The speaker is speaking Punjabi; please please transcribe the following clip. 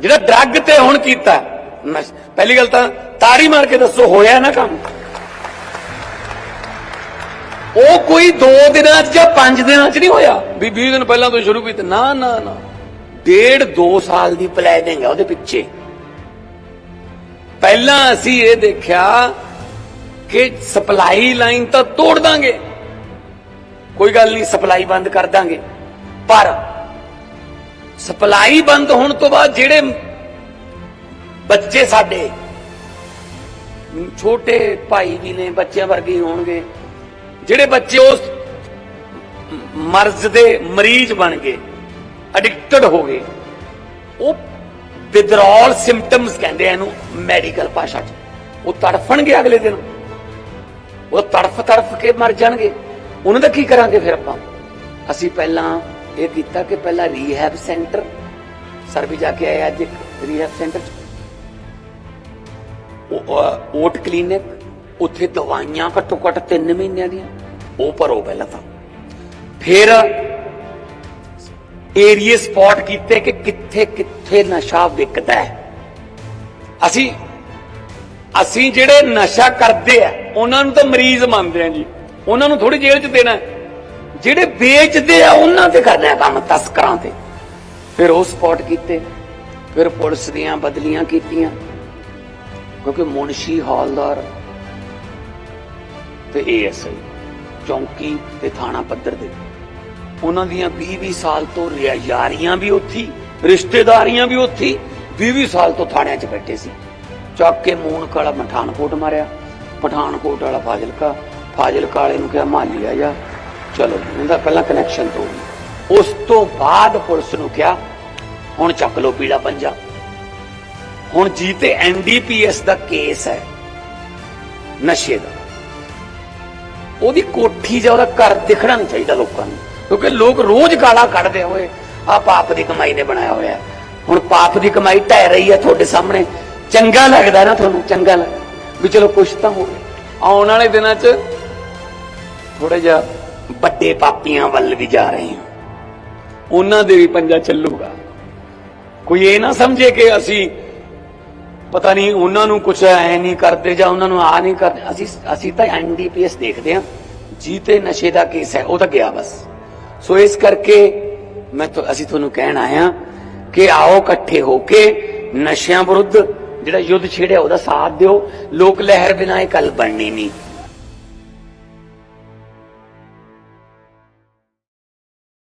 ਜਿਹੜਾ ਡਰੱਗ ਤੇ ਹੁਣ ਕੀਤਾ ਪਹਿਲੀ ਗੱਲ ਤਾਂ ਤਾੜੀ ਮਾਰ ਕੇ ਦੱਸੋ ਹੋਇਆ ਨਾ ਕੰਮ? ਉਹ ਕੋਈ 2 ਦਿਨਾਂ 'ਚ ਜਾਂ 5 ਦਿਨਾਂ 'ਚ ਨਹੀਂ ਹੋਇਆ? ਵੀ 20 ਦਿਨ ਪਹਿਲਾਂ ਤੋਂ ਸ਼ੁਰੂ ਕੀਤਾ। ਨਾ ਨਾ ਨਾ। ਡੇਢ 2 ਸਾਲ ਦੀ ਪਲੈਨਿੰਗ ਹੈ ਉਹਦੇ ਪਿੱਛੇ। ਪਹਿਲਾਂ ਅਸੀਂ ਇਹ ਦੇਖਿਆ ਕਿ ਸਪਲਾਈ ਲਾਈਨ ਤਾਂ ਤੋੜ ਦਾਂਗੇ। ਕੋਈ ਗੱਲ ਨਹੀਂ ਸਪਲਾਈ ਬੰਦ ਕਰ ਦਾਂਗੇ। ਪਰ ਸਪਲਾਈ ਬੰਦ ਹੋਣ ਤੋਂ ਬਾਅਦ ਜਿਹੜੇ ਬੱਚੇ ਸਾਡੇ, ਛੋਟੇ ਭਾਈ ਵੀ ਨੇ, ਬੱਚਿਆਂ ਵਰਗੇ ਹੋਣਗੇ, ਜਿਹੜੇ ਬੱਚੇ ਉਸ ਮਰਜ਼ ਦੇ ਮਰੀਜ਼ ਬਣ ਗਏ ਐਡਿਕਟਡ ਹੋ ਗਏ, ਉਹ ਵਿਦਰੋਲ ਸਿੰਪਟਮਸ ਕਹਿੰਦੇ ਆ ਇਹਨੂੰ ਮੈਡੀਕਲ ਭਾਸ਼ਾ 'ਚ। ਉਹ ਤੜਫਣਗੇ ਅਗਲੇ ਦਿਨ। ਉਹ ਤੜਫ ਤੜਫ ਕੇ ਮਰ ਜਾਣਗੇ। ਉਹਨਾਂ ਦਾ ਕੀ ਕਰਾਂਗੇ ਫਿਰ ਆਪਾਂ? ਅਸੀਂ ਪਹਿਲਾਂ ਇਹ ਕੀਤਾ ਕਿ ਪਹਿਲਾਂ ਰੀਹੈਬ ਸੈਂਟਰ ਸਰ ਵੀ ਜਾ ਕੇ ਆਏ ਅੱਜ ਇੱਕ ਰੀਹੈਬ ਸੈਂਟਰ ਉਹ, ਓਟ ਕਲੀਨਿਕ ਉੱਥੇ ਦਵਾਈਆਂ ਘੱਟੋ ਘੱਟ 3 ਮਹੀਨਿਆਂ ਦੀਆਂ ਉਹ ਭਰੋ ਪਹਿਲਾਂ ਤਾਂ। ਫਿਰ ਏਰੀਏ ਸਪੌਟ ਕੀਤੇ ਕਿ ਕਿੱਥੇ ਕਿੱਥੇ ਨਸ਼ਾ ਵਿਕਦਾ ਹੈ। ਅਸੀਂ ਅਸੀਂ ਜਿਹੜੇ ਨਸ਼ਾ ਕਰਦੇ ਆ ਉਹਨਾਂ ਨੂੰ ਤਾਂ ਮਰੀਜ਼ ਮੰਨਦੇ ਆ ਜੀ। ਉਹਨਾਂ ਨੂੰ ਥੋੜੀ ਜੇਲ੍ਹ 'ਚ ਦੇਣਾ ਹੈ। ਜਿਹੜੇ ਵੇਚਦੇ ਆ, ਉਹਨਾਂ ਤੇ ਕਰਨਾ ਕੰਮ ਤਸਕਰਾਂ ਤੇ। ਫਿਰ ਉਹ ਸਪੌਟ ਕੀਤੇ, ਫਿਰ ਪੁਲਿਸ ਦੀਆਂ ਬਦਲੀਆਂ ਕੀਤੀਆਂ, ਕਿਉਂਕਿ ਮੁਨਸ਼ੀ ਹੌਲਦਾਰ ਤੇ ਏਐਸਆਈ ਚੌਂਕੀ ਤੇ ਥਾਣਾ ਪੱਧਰ ਦੇ। ਉਹਨਾਂ ਦੀਆਂ 20-20 ਸਾਲ ਤੋਂ ਯਾਰੀਆਂ ਵੀ ਉੱਥੀ, ਰਿਸ਼ਤੇਦਾਰੀਆਂ ਵੀ ਉੱਥੀ 20-20 ਸਾਲ ਤੋਂ ਥਾਣਿਆਂ 'ਚ ਬੈਠੇ ਸੀ। ਚੱਕ ਕੇ ਮੂਨ ਕਾਲਾ ਪਠਾਨਕੋਟ ਮਾਰਿਆ। ਪਠਾਨਕੋਟ ਵਾਲਾ ਫਾਜ਼ਿਲਕਾ ਫਾਜ਼ਿਲਕਾ ਵਾਲੇ ਨੂੰ ਕਿਹਾ, ਮਾਲੀ ਆ ਜਾ। ਚਲੋ, ਉਹਦਾ ਪਹਿਲਾਂ ਕਨੈਕਸ਼ਨ ਤੋੜ ਉਸ ਤੋਂ ਬਾਅਦ ਪੁਲਿਸ ਨੂੰ ਕਿਹਾ, ਹੁਣ ਚੱਕ ਲਓ ਪੀੜਾ ਪੰਜਾ। ਹੁਣ ਜੀ ਤੇ ਐਨਡੀਪੀਐਸ ਦਾ ਕੇਸ ਹੈ, ਨਸ਼ੇ ਦਾ। ਉਹਦੀ ਕੋਠੀ ਜਾਂ ਉਹਦਾ ਘਰ ਦਿਖਣਾ ਨਹੀਂ ਚਾਹੀਦਾ ਲੋਕਾਂ ਨੂੰ, ਕਿਉਂਕਿ ਲੋਕ ਰੋਜ਼ ਗਾਲਾਂ ਕੱਢਦੇ ਹੋਏ, ਆ ਪਾਪ ਦੀ ਕਮਾਈ ਨੇ ਬਣਾਇਆ ਹੋਇਆ। ਹੁਣ ਪਾਪ ਦੀ ਕਮਾਈ ਢਹਿ ਰਹੀ ਹੈ ਤੁਹਾਡੇ ਸਾਹਮਣੇ। ਚੰਗਾ ਲੱਗਦਾ ਨਾ ਤੁਹਾਨੂੰ, ਚੰਗਾ ਲੱਗਦਾ। ਵੀ ਚਲੋ ਕੁਛ ਤਾਂ ਹੋਵੇ। ਆਉਣ ਵਾਲੇ ਦਿਨਾਂ 'ਚ ਥੋੜਾ ਜਿਹਾ ਵੱਡੇ ਪਾਪੀਆਂ ਵੱਲ ਵੀ ਜਾ ਰਹੇ ਹਾਂ। ਉਹਨਾਂ ਦੇ ਵੀ ਪੰਜਾ ਚੱਲੂਗਾ। ਕੋਈ ਇਹ ਨਾ ਸਮਝੇ ਕਿ ਅਸੀਂ ਪਤਾ ਨਹੀਂ ਉਹਨਾਂ ਨੂੰ ਕੁਝ ਐ ਨਹੀਂ ਕਰਦੇ ਜਾਂ ਉਹਨਾਂ ਨੂੰ ਆ ਨਹੀਂ ਕਰਦੇ। ਅਸੀਂ ਅਸੀਂ ਤਾਂ ਐਨਡੀਪੀਐਸ ਦੇਖਦੇ ਹਾਂ। ਜੀ ਤੇ ਨਸ਼ੇ ਦਾ ਕੇਸ ਹੈ, ਉਹ ਤਾਂ ਗਿਆ ਬਸ। ਸੋ ਇਸ ਕਰਕੇ ਮੈਂ ਤਾਂ, ਅਸੀਂ ਤੁਹਾਨੂੰ ਕਹਿਣ ਆਇਆ ਕਿ ਆਓ ਇਕੱਠੇ ਹੋ ਕੇ ਨਸ਼ਿਆਂ ਵਿਰੁੱਧ ਜਿਹੜਾ ਯੁੱਧ ਛੇੜਿਆ ਉਹਦਾ ਸਾਥ ਦਿਓ। ਲੋਕ ਲਹਿਰ ਬਿਨਾਂ ਇਹ ਕੱਲ ਬਣਨੀ ਨਹੀਂ।